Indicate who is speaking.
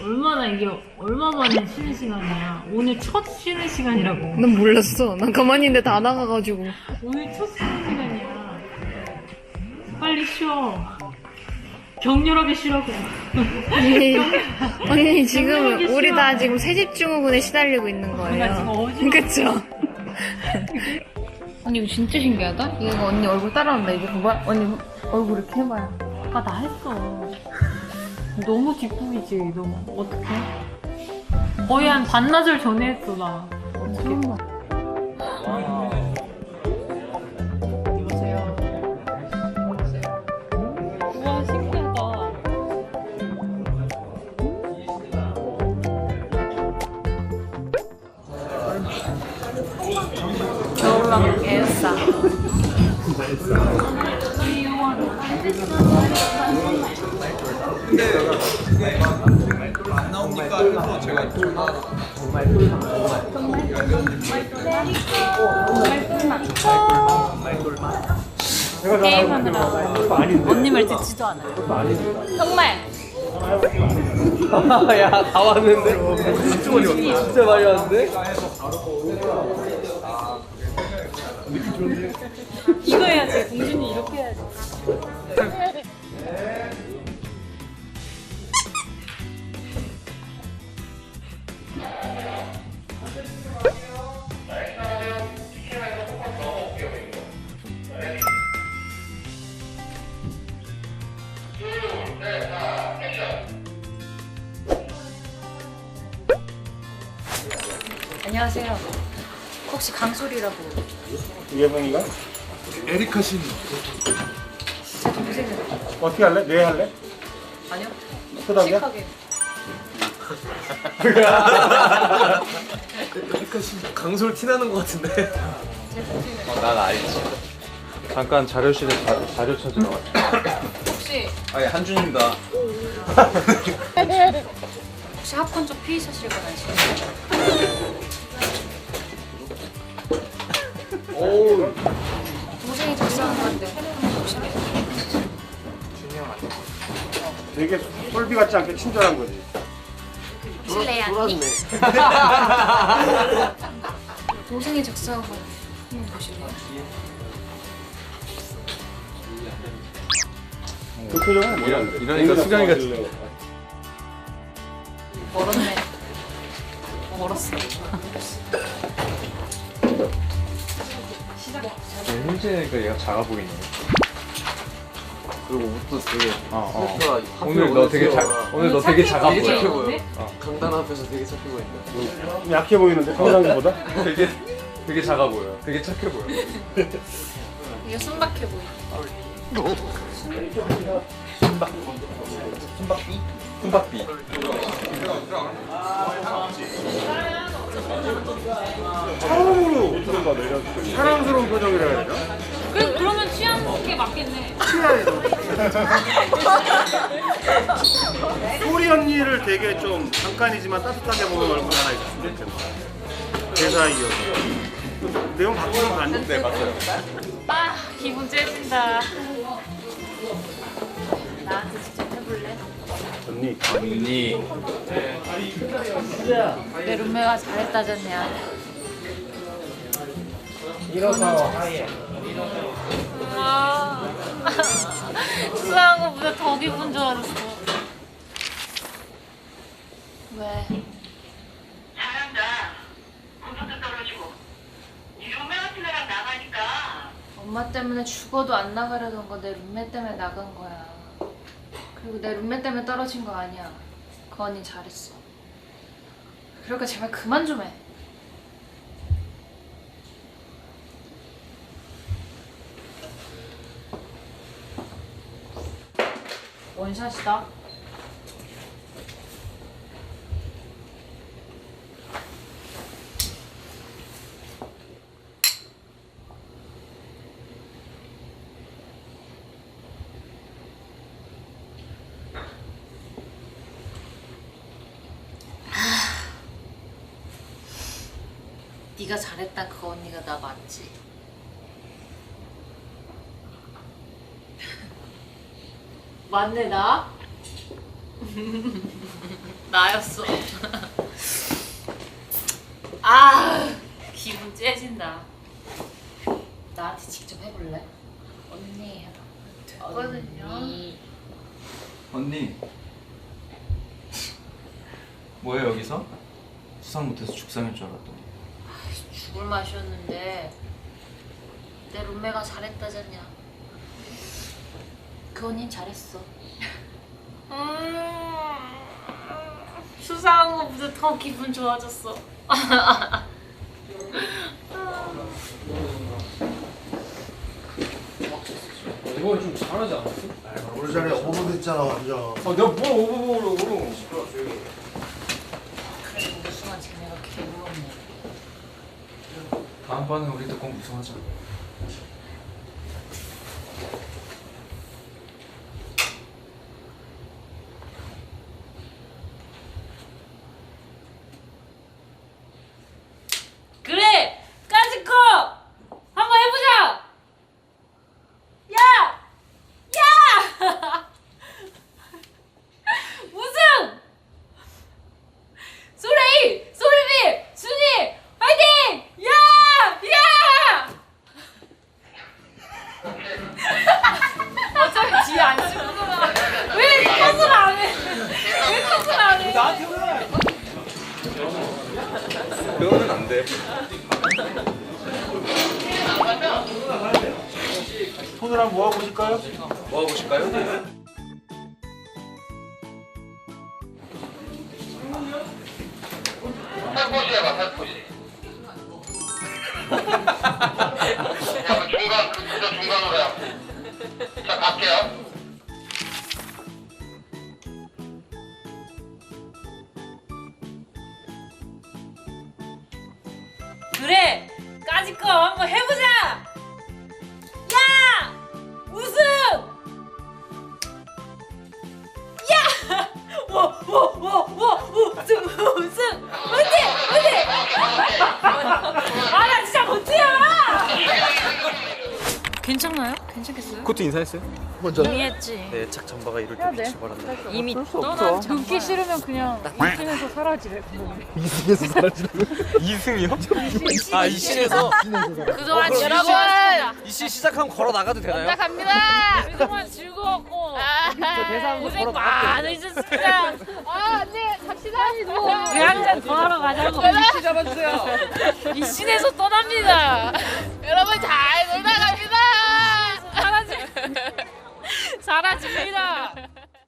Speaker 1: 얼마나 이게 얼마 만에 쉬는 시간이야. 오늘 첫 쉬는 시간이라고.
Speaker 2: 난 몰랐어. 난 가만히 있는데 다 나가가지고.
Speaker 1: 오늘 첫 쉬는 시간이야. 빨리 쉬어. 격렬하게 쉬라고.
Speaker 2: 언니, 언니 지금 우리 다. 지금 새집증후군에 시달리고 있는
Speaker 1: 나 지금
Speaker 2: 거예요.
Speaker 1: 어지러워.
Speaker 2: 그쵸? 언니 이거 진짜 신기하다? 이거 언니 얼굴 따라온다. 이거 봐봐. 언니 얼굴 이렇게 해봐요.
Speaker 1: 아까 나 했어. 너무 뒷부이지, 너무. 어떡해? 거의 한 반나절 전에 했어, 나.
Speaker 2: 봐.
Speaker 1: 여보세요. 우와, 신기하다.
Speaker 2: 겨울왕국 엘사.
Speaker 3: 안 나옵니까? 해서 제가 전화
Speaker 1: 게임하느라 언니 말 듣지도 않아요. 정말.
Speaker 4: 야, 다 왔는데? 진짜 많이 왔다. 진짜 많이 왔는데?
Speaker 1: 이거 해야지. 공준이 이렇게 해야지.
Speaker 2: 안녕하세요. 혹시 강소리라고
Speaker 5: 유해봉이가?
Speaker 3: 에리카 씨
Speaker 2: 제 동생은
Speaker 5: 어떻게 할래? 내 할래?
Speaker 2: 아니요? 씩하게
Speaker 3: 에리카 씨 강솔 티나는 것 같은데
Speaker 2: 제 동생은
Speaker 4: 어, 난 알지. 잠깐 자료실에 자, 자료 찾으러 왔다.
Speaker 2: 혹시
Speaker 4: 아니, 한준입니다.
Speaker 2: 혹시 합헌 쪽 피의사실 건 아시
Speaker 4: 오,
Speaker 2: 동생이 작성한 건데 혹시
Speaker 5: 되게 솔비 같지 않게 친절한 거지.
Speaker 2: 실례야니 동생이 작성한 거 한번 보실래요?
Speaker 5: 그 표정은 뭐야?
Speaker 4: 이러- 이러니까 수경이가
Speaker 2: 멀었네 멀었어
Speaker 4: 현진이니까 얘가 작아 보이네.
Speaker 3: 그리고 옷도 되게
Speaker 4: 어, 어.
Speaker 3: 어.
Speaker 4: 오늘 너 되게 작, 오늘 너 되게 작아
Speaker 3: 되게 착해
Speaker 4: 보여.
Speaker 3: 보여 강단 앞에서 되게 착해 보인다
Speaker 5: 약해 보이는데 평상시보다?
Speaker 4: 되게, 되게 작아 보여. 되게 착해 보여.
Speaker 2: 이게 순박해 보여
Speaker 4: 순박비.
Speaker 5: 처음으로. 사랑스러운 표정이라 해야 되나?
Speaker 1: 그래, 그러면 취향에 맞겠네.
Speaker 5: 소리 언니를 되게 좀 잠깐이지만 따뜻하게 보는 얼굴 하나 있으면 좋겠다. 대사 이어서. 내용 바꾸는 거 아니야?
Speaker 4: 네, 맞아요.
Speaker 1: 아, 기분 째진다.
Speaker 2: 나한테 직접 해볼래?
Speaker 5: 언니.
Speaker 4: 언니.
Speaker 2: 내 룸메가 잘했다잖냐
Speaker 1: 아, 수상한 것보다 더 기분 줄 알았어.
Speaker 2: 왜?
Speaker 6: 잘한다. 공성도 떨어지고. 이 룸메 같은 애랑 나가니까
Speaker 2: 엄마 때문에 죽어도 안 나가려던 거 내 룸메 때문에 나간 거야. 그리고 내 룸메 때문에 떨어진 거 아니야. 그 언니 잘했어. 그러니까 제발 그만 좀 해. 원샷이다. 네가 잘했다 그 언니가 나 맞지? 맞네 나? 나였어. 아 기분 째진다.
Speaker 7: 나한테 직접 해볼래? 언니 해봐.
Speaker 2: 됐거든요.
Speaker 7: 언니.
Speaker 4: 언니. 뭐해 여기서? 수상 못해서 죽상일 줄 알았더니.
Speaker 7: 죽을 맛이었는데 내 룸메가 잘했다잖냐. 그 언닌 잘했어.
Speaker 2: 음, 수상한 것보다 더 기분 좋아졌어.
Speaker 3: 이건 좀 잘하지 않았어?
Speaker 8: 우리 자리에 오버 됐잖아 완전.
Speaker 3: 아 내가 뭘 오버보로
Speaker 7: 그래도 우승한 쟤네가 개부럽네.
Speaker 4: 다음번엔 우리도 꼭 우승하자.
Speaker 2: 그래 까짓거 한번 해보자. 야, 야, 우승. 소레이, 소리비, 순이, 화이팅! 야, 야. 어차피 뒤에 안 쓰구나. 왜 컷을 안 해? 왜 컷을 안 해?
Speaker 4: 돼.
Speaker 5: 손을 한번 모아 보실까요?
Speaker 4: 모아 보실까요?
Speaker 9: 살포시 해봐 살포시 자 중간 그 그저 중간으로 해자 갈게요
Speaker 2: 그래 까짓 거 한번 해보자! 야! 우승 야워워워워 우승 우승 화이팅 화이팅 아나 진짜 못해요 괜찮나요? 괜찮겠어요?
Speaker 3: 그것도 인사했어요?
Speaker 8: 먼저.
Speaker 2: 이미 했지
Speaker 3: 네, 착 전바가 이럴 때 빛이 발한다.
Speaker 2: 이미 떠난
Speaker 1: 눕기 싫으면 그냥 이승에서 사라지래.
Speaker 8: 이승에서 사라지는.
Speaker 3: 이승이요? 아 이신에서
Speaker 2: 그동안 여러분
Speaker 3: 이신 시작하면 걸어 나가도 되나요?
Speaker 2: 갑니다 그동안 즐거웠고 고생 많으셨습니다
Speaker 1: 아, 네, 갑시다.
Speaker 2: 우리 한잔 더 하러 가자고
Speaker 1: 위치 잡아주세요.
Speaker 2: 이 신에서 떠납니다
Speaker 1: 여러분 잘 놀다 갑니
Speaker 2: 사라집니다